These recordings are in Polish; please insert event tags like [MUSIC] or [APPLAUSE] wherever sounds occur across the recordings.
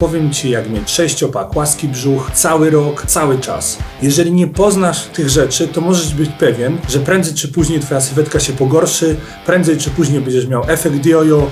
Powiem Ci, jak mieć sześciopak, łaski brzuch, cały rok, cały czas. Jeżeli nie poznasz tych rzeczy, to możesz być pewien, że prędzej czy później Twoja sylwetka się pogorszy, prędzej czy później będziesz miał efekt jojo,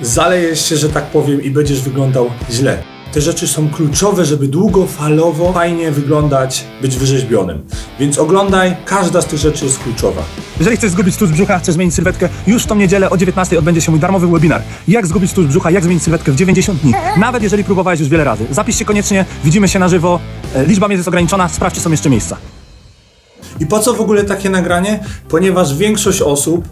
zalejesz się, że tak powiem, i będziesz wyglądał źle. Te rzeczy są kluczowe, żeby długofalowo, fajnie wyglądać, być wyrzeźbionym. Więc oglądaj, każda z tych rzeczy jest kluczowa. Jeżeli chcesz zgubić tłuszcz brzucha, chcesz zmienić sylwetkę, już w tą niedzielę o 19 odbędzie się mój darmowy webinar. Jak zgubić tłuszcz brzucha, jak zmienić sylwetkę w 90 dni. Nawet jeżeli próbowałeś już wiele razy. Zapisz się koniecznie, widzimy się na żywo. E, Liczba miejsc jest ograniczona, sprawdź, czy są jeszcze miejsca. I po co w ogóle takie nagranie? Ponieważ większość osób,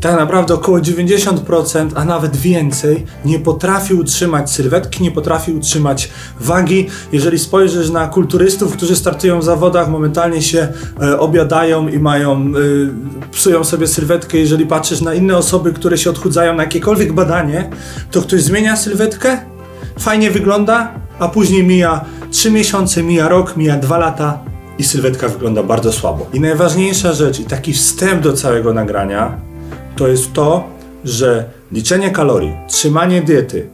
tak naprawdę około 90%, a nawet więcej, nie potrafi utrzymać sylwetki, nie potrafi utrzymać wagi. Jeżeli spojrzysz na kulturystów, którzy startują w zawodach, momentalnie się e, obiadają i mają, e, psują sobie sylwetkę. Jeżeli patrzysz na inne osoby, które się odchudzają na jakiekolwiek badanie, to ktoś zmienia sylwetkę, fajnie wygląda, a później mija 3 miesiące, mija rok, mija 2 lata i sylwetka wygląda bardzo słabo. I najważniejsza rzecz i taki wstęp do całego nagrania to jest to, że liczenie kalorii, trzymanie diety,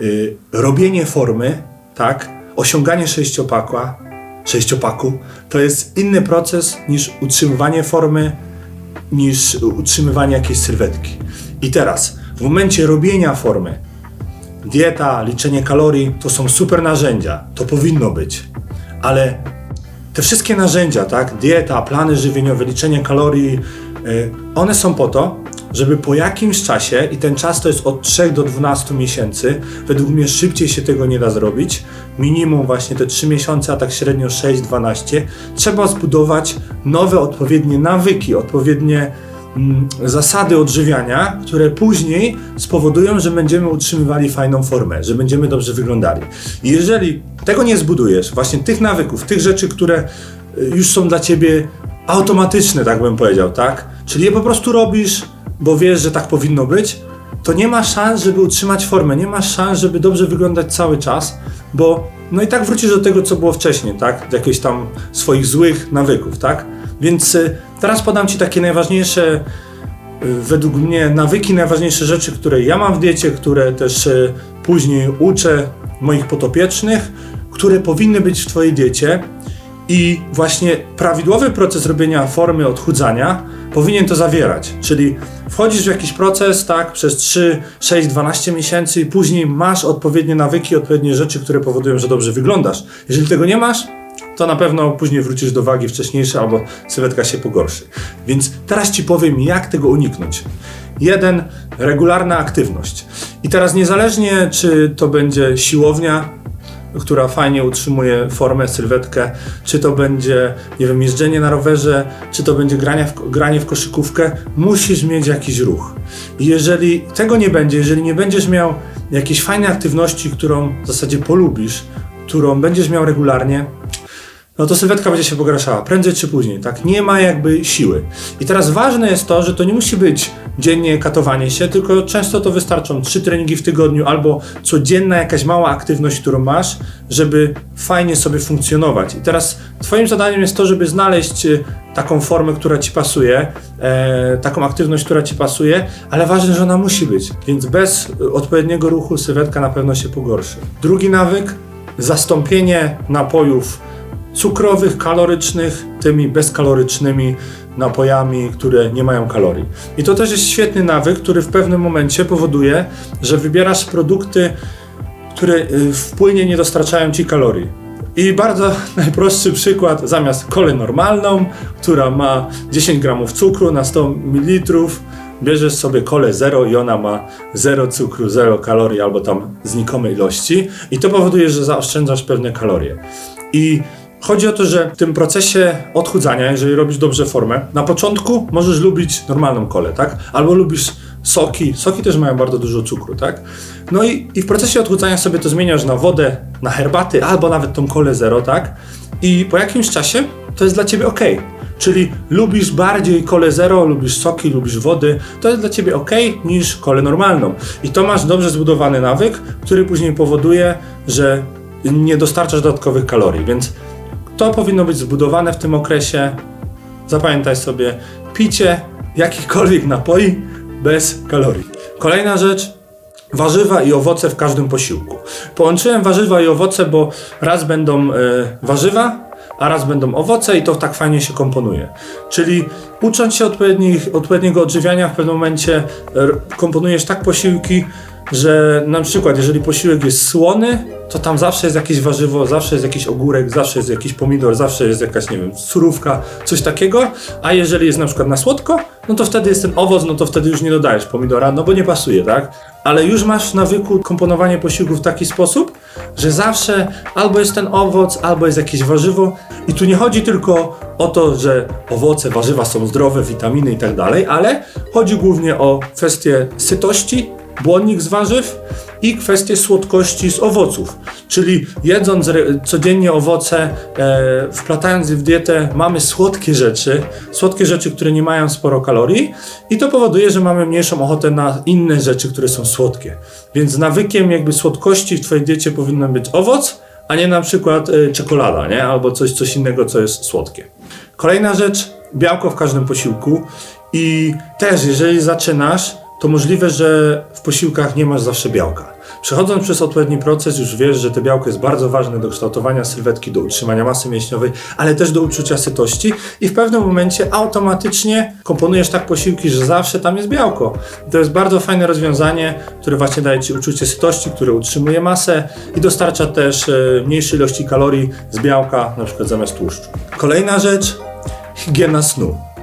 yy, robienie formy, tak, osiąganie sześciopakła, sześciopaku, to jest inny proces niż utrzymywanie formy, niż utrzymywanie jakiejś sylwetki. I teraz, w momencie robienia formy, dieta, liczenie kalorii to są super narzędzia, to powinno być, ale te wszystkie narzędzia, tak, dieta, plany żywieniowe, liczenie kalorii, y, one są po to, żeby po jakimś czasie, i ten czas to jest od 3 do 12 miesięcy, według mnie szybciej się tego nie da zrobić, minimum właśnie te 3 miesiące, a tak średnio 6-12, trzeba zbudować nowe odpowiednie nawyki, odpowiednie mm, zasady odżywiania, które później spowodują, że będziemy utrzymywali fajną formę, że będziemy dobrze wyglądali. I jeżeli tego nie zbudujesz, właśnie tych nawyków, tych rzeczy, które y, już są dla ciebie automatyczne, tak bym powiedział, tak? Czyli je po prostu robisz, bo wiesz, że tak powinno być, to nie ma szans, żeby utrzymać formę, nie ma szans, żeby dobrze wyglądać cały czas, bo no i tak wrócisz do tego, co było wcześniej, tak? Do jakichś tam swoich złych nawyków, tak? Więc y, teraz podam Ci takie najważniejsze, y, według mnie, nawyki, najważniejsze rzeczy, które ja mam w diecie, które też y, później uczę moich potopiecznych, które powinny być w Twojej diecie. I właśnie prawidłowy proces robienia formy odchudzania powinien to zawierać. Czyli wchodzisz w jakiś proces, tak, przez 3, 6, 12 miesięcy i później masz odpowiednie nawyki, odpowiednie rzeczy, które powodują, że dobrze wyglądasz. Jeżeli tego nie masz, to na pewno później wrócisz do wagi wcześniejszej albo sylwetka się pogorszy. Więc teraz Ci powiem, jak tego uniknąć. Jeden, regularna aktywność. I teraz niezależnie, czy to będzie siłownia, która fajnie utrzymuje formę, sylwetkę, czy to będzie, nie wiem, jeżdżenie na rowerze, czy to będzie granie w, granie w koszykówkę, musisz mieć jakiś ruch. I jeżeli tego nie będzie, jeżeli nie będziesz miał jakiejś fajnej aktywności, którą w zasadzie polubisz, którą będziesz miał regularnie, no to sylwetka będzie się pogarszała, prędzej czy później, tak? Nie ma jakby siły. I teraz ważne jest to, że to nie musi być dziennie katowanie się, tylko często to wystarczą trzy treningi w tygodniu albo codzienna jakaś mała aktywność, którą masz, żeby fajnie sobie funkcjonować. I teraz Twoim zadaniem jest to, żeby znaleźć e, taką formę, która Ci pasuje, e, taką aktywność, która Ci pasuje, ale ważne, że ona musi być. Więc bez odpowiedniego ruchu sylwetka na pewno się pogorszy. Drugi nawyk, zastąpienie napojów cukrowych, kalorycznych, tymi bezkalorycznymi napojami, które nie mają kalorii. I to też jest świetny nawyk, który w pewnym momencie powoduje, że wybierasz produkty, które y, wpłynie nie dostarczają ci kalorii. I bardzo [LAUGHS] najprostszy przykład, zamiast kolę normalną, która ma 10 gramów cukru na 100 ml, bierzesz sobie kolę zero i ona ma 0 cukru, 0 kalorii albo tam znikome ilości i to powoduje, że zaoszczędzasz pewne kalorie. I Chodzi o to, że w tym procesie odchudzania, jeżeli robisz dobrze formę, na początku możesz lubić normalną kolę, tak? Albo lubisz soki. Soki też mają bardzo dużo cukru, tak? No i, i w procesie odchudzania sobie to zmieniasz na wodę, na herbaty, albo nawet tą kolę zero, tak? I po jakimś czasie to jest dla ciebie ok. Czyli lubisz bardziej kolę zero, lubisz soki, lubisz wody, to jest dla ciebie ok niż kolę normalną. I to masz dobrze zbudowany nawyk, który później powoduje, że nie dostarczasz dodatkowych kalorii, więc to powinno być zbudowane w tym okresie. Zapamiętaj sobie, picie jakichkolwiek napoi bez kalorii. Kolejna rzecz, warzywa i owoce w każdym posiłku. Połączyłem warzywa i owoce, bo raz będą e, warzywa, a raz będą owoce i to tak fajnie się komponuje. Czyli ucząc się odpowiednich, odpowiedniego odżywiania, w pewnym momencie r- komponujesz tak posiłki, że na przykład jeżeli posiłek jest słony, to tam zawsze jest jakieś warzywo, zawsze jest jakiś ogórek, zawsze jest jakiś pomidor, zawsze jest jakaś, nie wiem, surówka, coś takiego, a jeżeli jest na przykład na słodko, no to wtedy jest ten owoc, no to wtedy już nie dodajesz pomidora, no bo nie pasuje, tak? Ale już masz nawyku komponowanie posiłków w taki sposób, że zawsze albo jest ten owoc, albo jest jakieś warzywo i tu nie chodzi tylko o to, że owoce, warzywa są zdrowe, witaminy i tak dalej, ale chodzi głównie o kwestię sytości, błonnik z warzyw i kwestię słodkości z owoców. Czyli jedząc codziennie owoce, e, wplatając je w dietę, mamy słodkie rzeczy, słodkie rzeczy, które nie mają sporo kalorii i to powoduje, że mamy mniejszą ochotę na inne rzeczy, które są słodkie. Więc nawykiem jakby słodkości w twojej diecie powinno być owoc, a nie na przykład e, czekolada, nie? Albo coś, coś innego, co jest słodkie. Kolejna rzecz, białko w każdym posiłku i też jeżeli zaczynasz, to możliwe, że w posiłkach nie masz zawsze białka. Przechodząc przez odpowiedni proces, już wiesz, że to białko jest bardzo ważne do kształtowania sylwetki, do utrzymania masy mięśniowej, ale też do uczucia sytości i w pewnym momencie automatycznie komponujesz tak posiłki, że zawsze tam jest białko. To jest bardzo fajne rozwiązanie, które właśnie daje Ci uczucie sytości, które utrzymuje masę i dostarcza też e, mniejszej ilości kalorii z białka, na przykład zamiast tłuszczu. Kolejna rzecz, higiena snu.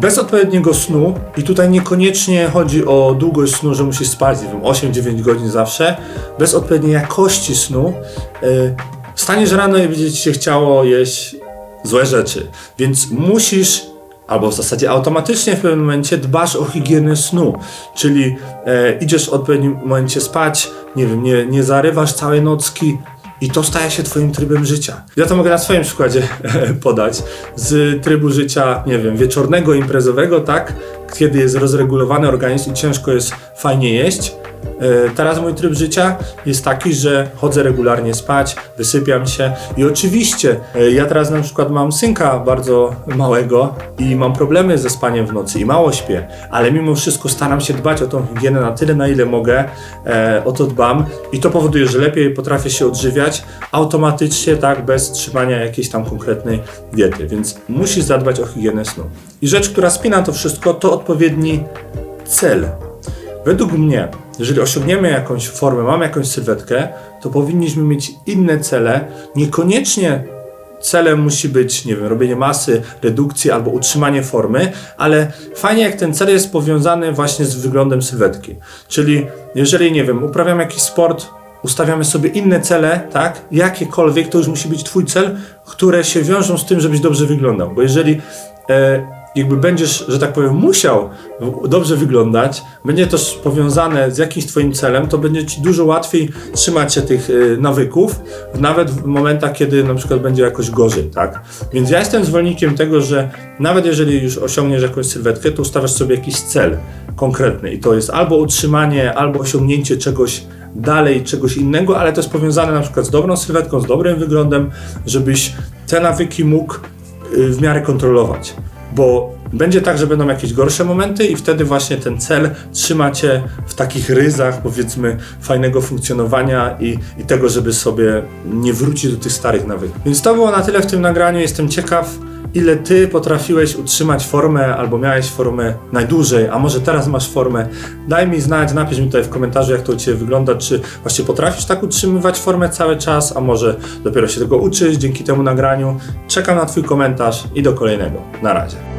Bez odpowiedniego snu, i tutaj niekoniecznie chodzi o długość snu, że musisz spać, nie wiem, 8-9 godzin zawsze, bez odpowiedniej jakości snu, yy, wstaniesz rano i będzie ci się chciało jeść złe rzeczy. Więc musisz, albo w zasadzie automatycznie w pewnym momencie dbasz o higienę snu, czyli e, idziesz w odpowiednim momencie spać, nie wiem, nie, nie zarywasz całej nocki, i to staje się twoim trybem życia. Ja to mogę na swoim przykładzie podać. Z trybu życia, nie wiem, wieczornego, imprezowego, tak? Kiedy jest rozregulowany organizm i ciężko jest fajnie jeść. E, Teraz mój tryb życia jest taki, że chodzę regularnie spać, wysypiam się i oczywiście e, ja teraz na przykład mam synka bardzo małego i mam problemy ze spaniem w nocy i mało śpię, ale mimo wszystko staram się dbać o tą higienę na tyle, na ile mogę, e, o to dbam i to powoduje, że lepiej potrafię się odżywiać automatycznie, tak, bez trzymania jakiejś tam konkretnej diety, więc musisz zadbać o higienę snu. I rzecz, która spina to wszystko, to odpowiedni cel. Według mnie, jeżeli osiągniemy jakąś formę, mamy jakąś sylwetkę, to powinniśmy mieć inne cele. Niekoniecznie celem musi być, nie wiem, robienie masy, redukcji albo utrzymanie formy, ale fajnie jak ten cel jest powiązany właśnie z wyglądem sylwetki. Czyli jeżeli, nie wiem, uprawiam jakiś sport, ustawiamy sobie inne cele, tak? Jakiekolwiek, to już musi być twój cel, które się wiążą z tym, żebyś dobrze wyglądał. Bo jeżeli e, jakby będziesz, że tak powiem, musiał dobrze wyglądać, będzie to powiązane z jakimś twoim celem, to będzie ci dużo łatwiej trzymać się tych y, nawyków, nawet w momentach, kiedy na przykład będzie jakoś gorzej, tak? Więc ja jestem zwolennikiem tego, że nawet jeżeli już osiągniesz jakąś sylwetkę, to ustawiasz sobie jakiś cel konkretny i to jest albo utrzymanie, albo osiągnięcie czegoś dalej, czegoś innego, ale to jest powiązane na przykład z dobrą sylwetką, z dobrym wyglądem, żebyś te nawyki mógł y, w miarę kontrolować. Bo będzie tak, że będą jakieś gorsze momenty i wtedy właśnie ten cel trzyma cię w takich ryzach, powiedzmy, fajnego funkcjonowania i, i tego, żeby sobie nie wrócić do tych starych nawyków. Więc to było na tyle w tym nagraniu. Jestem ciekaw, ile ty potrafiłeś utrzymać formę albo miałeś formę najdłużej, a może teraz masz formę. Daj mi znać, napisz mi tutaj w komentarzu, jak to u ciebie wygląda, czy właśnie potrafisz tak utrzymywać formę cały czas, a może dopiero się tego uczysz dzięki temu nagraniu. Czekam na twój komentarz i do kolejnego. Na razie.